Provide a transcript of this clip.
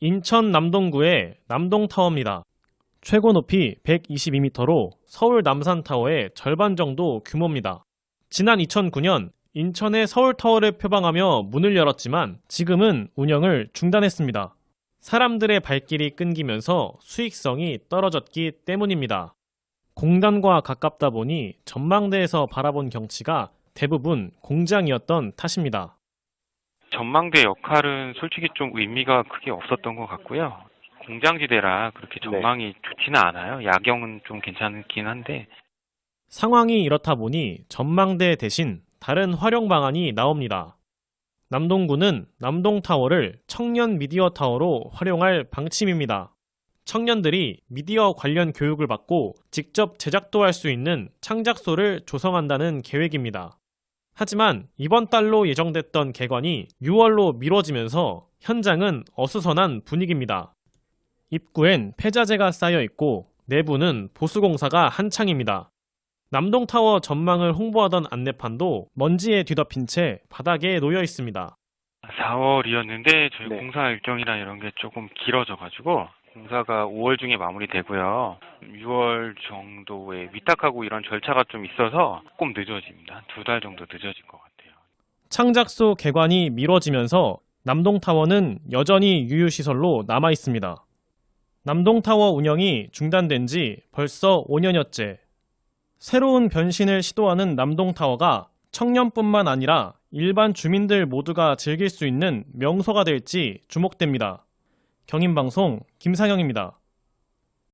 인천 남동구의 남동타워입니다. 최고 높이 122m로 서울 남산타워의 절반 정도 규모입니다. 지난 2009년 인천의 서울타워를 표방하며 문을 열었지만 지금은 운영을 중단했습니다. 사람들의 발길이 끊기면서 수익성이 떨어졌기 때문입니다. 공단과 가깝다 보니 전망대에서 바라본 경치가 대부분 공장이었던 탓입니다. 전망대 역할은 솔직히 좀 의미가 크게 없었던 것 같고요. 공장지대라 그렇게 전망이 좋지는 않아요. 야경은 좀 괜찮긴 한데 상황이 이렇다 보니 전망대 대신 다른 활용 방안이 나옵니다. 남동구는 남동타워를 청년 미디어 타워로 활용할 방침입니다. 청년들이 미디어 관련 교육을 받고 직접 제작도 할 수 있는 창작소를 조성한다는 계획입니다. 하지만 이번 달로 예정됐던 개관이 6월로 미뤄지면서 현장은 어수선한 분위기입니다. 입구엔 폐자재가 쌓여 있고 내부는 보수공사가 한창입니다. 남동타워 전망을 홍보하던 안내판도 먼지에 뒤덮인 채 바닥에 놓여 있습니다. 4월이었는데 저희 네. 공사 일정이나 이런 게 조금 길어져가지고 공사가 5월 중에 마무리되고요. 6월 정도에 위탁하고 이런 절차가 좀 있어서 조금 늦어집니다. 두 달 정도 늦어진 것 같아요. 창작소 개관이 미뤄지면서 남동타워는 여전히 유휴시설로 남아 있습니다. 남동타워 운영이 중단된 지 벌써 5년여째. 새로운 변신을 시도하는 남동타워가 청년뿐만 아니라 일반 주민들 모두가 즐길 수 있는 명소가 될지 주목됩니다. 경인방송 김상영입니다.